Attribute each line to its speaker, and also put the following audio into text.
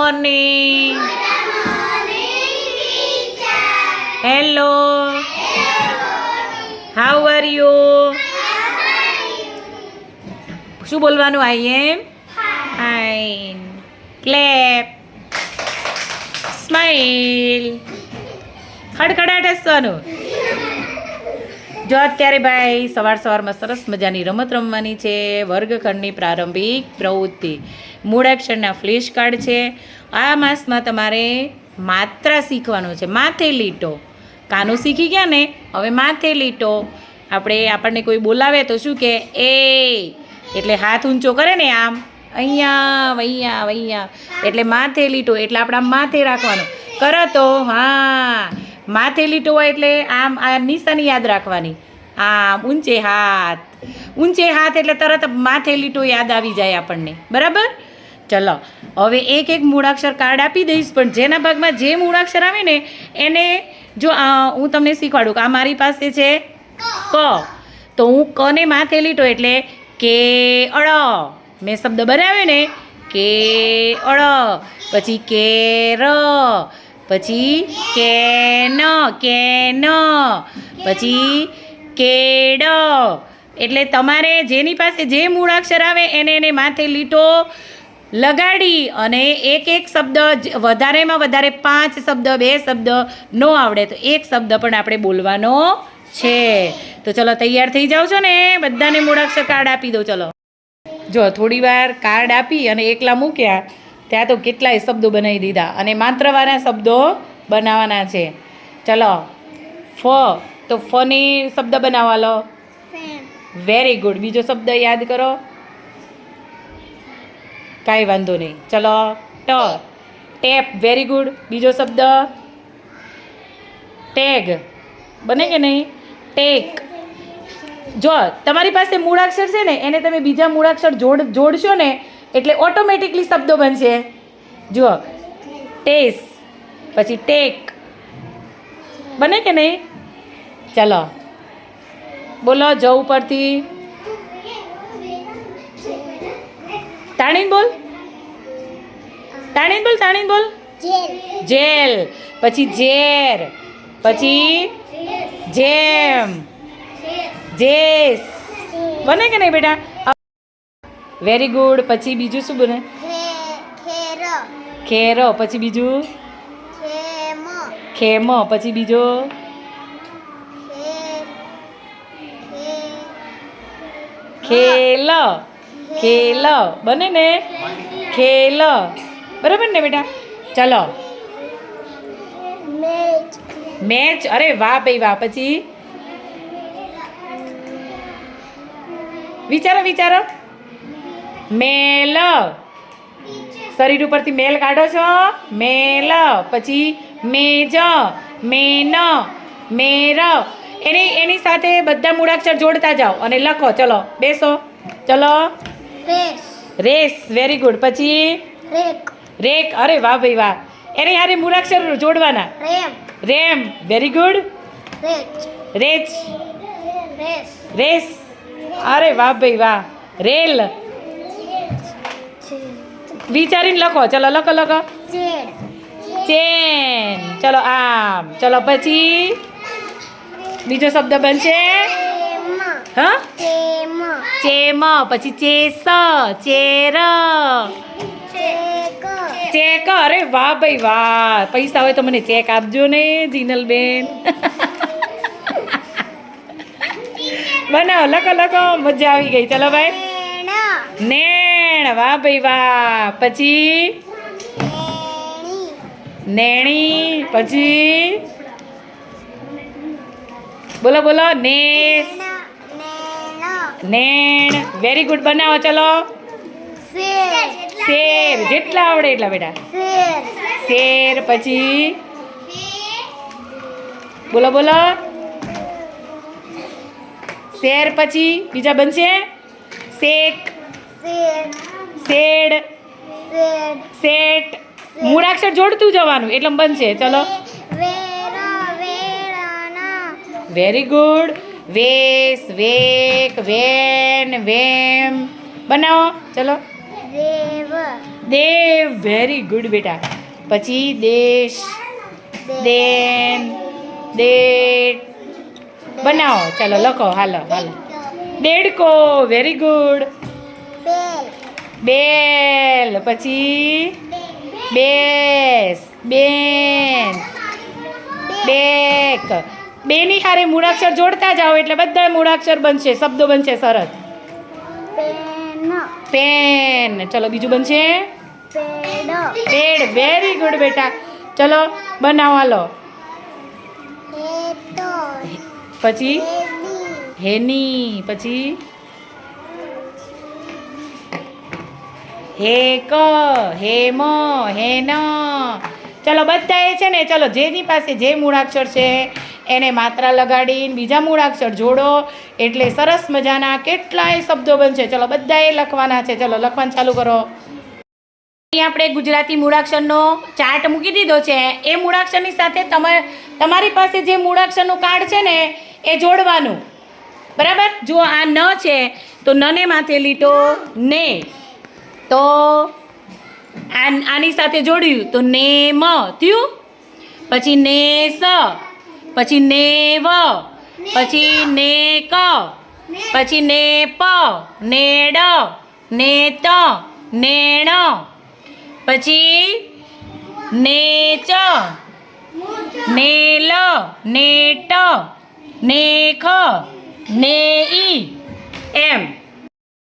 Speaker 1: Morning hello how are you શું બોલવાનું I am fine clap smile ખડખડાટ હસવાનું. જો અત્યારે ભાઈ સવાર સવારમાં સરસ મજાની રમત રમવાની છે, વર્ગખંડની પ્રારંભિક પ્રવૃત્તિ. મૂળાક્ષરના ફ્લેશ કાર્ડ છે. આ માસમાં તમારે માત્રા શીખવાનું છે. માથે લીટો. કાનું શીખી ગયા ને? હવે માથે લીટો. આપણે આપણને કોઈ બોલાવે તો શું કે, એ. એટલે હાથ ઊંચો કરે ને આમ. અહીંયા, વૈયા વૈયા. એટલે માથે લીટો. એટલે આપણા માથે રાખવાનું. કરો તો, હા. માથે લીટો હોય એટલે આમ આ નિશાની યાદ રાખવાની. આમ ઊંચે હાથ. ઊંચે હાથ એટલે તરત માથે લીટો યાદ આવી જાય આપણને. બરાબર? ચલો, હવે એક એક મૂળાક્ષર કાર્ડ આપી દઈશ, પણ જેના ભાગમાં જે મૂળાક્ષર આવે ને, એને જો હું તમને શીખવાડું કે આ મારી પાસે છે ક. તો હું કને માથે લીટો એટલે કે અળ. મેં શબ્દ બનાવ્યો ને, કે અળ, પછી કે ર. પછી કે ન કે ન પછી કેડ. એટલે તમારે જેની પાસે જે મૂળાક્ષર આવે એને એને માથે લીટો લગાડી અને એક એક શબ્દ વધારેમાં વધારે પાંચ શબ્દ, બે શબ્દ ન આવડે તો એક શબ્દ પણ આપણે બોલવાનો છે. તો ચલો તૈયાર થઈ જાઓ છો ને? બધાને મૂળાક્ષર કાર્ડ આપી દો, ચલો. જો થોડી વાર કાર્ડ આપી અને એકલા મૂક્યા ત્યાં તો કેટલાય શબ્દો બનાવી દીધા અને માત્રવાળા શબ્દો બનાવવાના છે. ચલો ફ તો ફની શબ્દ બનાવવા લો. વેરી ગુડ બીજો શબ્દ યાદ કરો. કાંઈ વાંધો નહીં. ચલો ટ. ટેપ વેરી ગુડ બીજો શબ્દ? ટેગ બને કે નહીં? ટેક જો તમારી પાસે મૂળાક્ષર છે ને એને તમે બીજા મૂળાક્ષર જોડ જોડશો ને એટલે ઓટોમેટિકલી શબ્દો બનશે. જુઓ. ટેસ પછી ટેક બને કે નહીં? ચલો. બોલો જવું ઉપરથી. તાણીન બોલ. તાણીન બોલ તાણીન બોલ. જેલ. પછી ઝેર. પછી જેમ. જેસ. બને કે નહીં બેટા? વેરી ગુડ પછી બીજું શું બને ખેરો. પછી બીજું? ખેમો. પછી બીજો? ખેલ. ખેલ. બને ને? ખેલ. બરાબર ને બેટા? ચલો. મેચ. અરે વાહ ભાઈ વાહ. પછી? વિચારો વિચારો. મેલ. શરીર ઉપરથી મેલ કાઢો છો? મેલ. પછી મેજ મેન મેર. એની એની સાથે બધા મૂળાક્ષર જોડતા જાઓ અને લખો. ચલો બેસો. ચલો. રેસ. Very good. પછી? રેક. અરે વાહ ભાઈ વાહ. એને યારે મૂળાક્ષર જોડવાના? રેમ. Very good. રેચ. રેસ. અરે વાહ ભાઈ વાહ. રેલ. વિચારીને લખો. ચલો લખો લખો. ચેન. ચલો આમ. ચલો પછી? બીજો શબ્દ બનશે? હા? ચેમ. પછી ચેસ ચેર. ચેક. અરે વાહ ભાઈ વાહ. પૈસા હોય તો મને ચેક આપજો ને જીનલબેન. બનાવો લખો લખો. મજા આવી ગઈ. ચલો ભાઈ. નેણ વાહ ભાઈ વાહ. પછી? નેણી. પછી? બોલો બોલો. નેસ. નેણ. વેરી ગુડ બનાવો, ચલો. શેર. જેટલા આવડે એટલા બેટા. શેર. પછી? બોલો બોલો. શેર પછી બીજા બનશે? શેક. શેડ. સેટ મૂળાક્ષર જોડતું જવાનું, એટલે બનશે. ચલો. વેરી ગુડ વેસ, વેક, વેન, વેમ. બનાવો. ચલો. દેવ. વેરી ગુડ બેટા. પછી દેશ. દેન. દેટ. બનાવો. ચાલો, લખો. હાલો હાલો. દેડકો. વેરી ગુડ બેલ પછી બેસ બેન બેક. બેની હારે મૂળાક્ષર જોડતા જાઓ એટલે બધા મૂળાક્ષર બનશે શબ્દો બનશે સરસ. પેન. ચલો બીજું બનશે? પેડ વેરી ગુડ બેટા. ચલો બનાવો હાલો. પછી? હેની. પછી? હેક હે ન. ચલો બધાએ છે ને, ચલો જેની પાસે જે મૂળાક્ષર છે, એને માત્રા લગાડીને બીજા મૂળાક્ષર જોડો. એટલે સરસ મજાના કેટલાય શબ્દો બનશે. ચલો બધાએ લખવાના છે. ચલો લખવાનું ચાલુ કરો. અહીં આપણે ગુજરાતી મૂળાક્ષરનો ચાર્ટ મૂકી દીધો છે. એ મૂળાક્ષરની સાથે તમે, તમારી પાસે જે મૂળાક્ષરનું કાર્ડ છે ને, એ જોડવાનું. બરાબર? જો આ ન છે, તો નને માથે લીટો ને. તો આન- સાથે જોડ્યું તો ને મ થયું. પછી ને સ પછી ને વ પછી ને ક પછી ને પ ને ડ ને ત ને ણ પછી ને ચ ને લ ને ટ ને ખ ને ઈ એમ.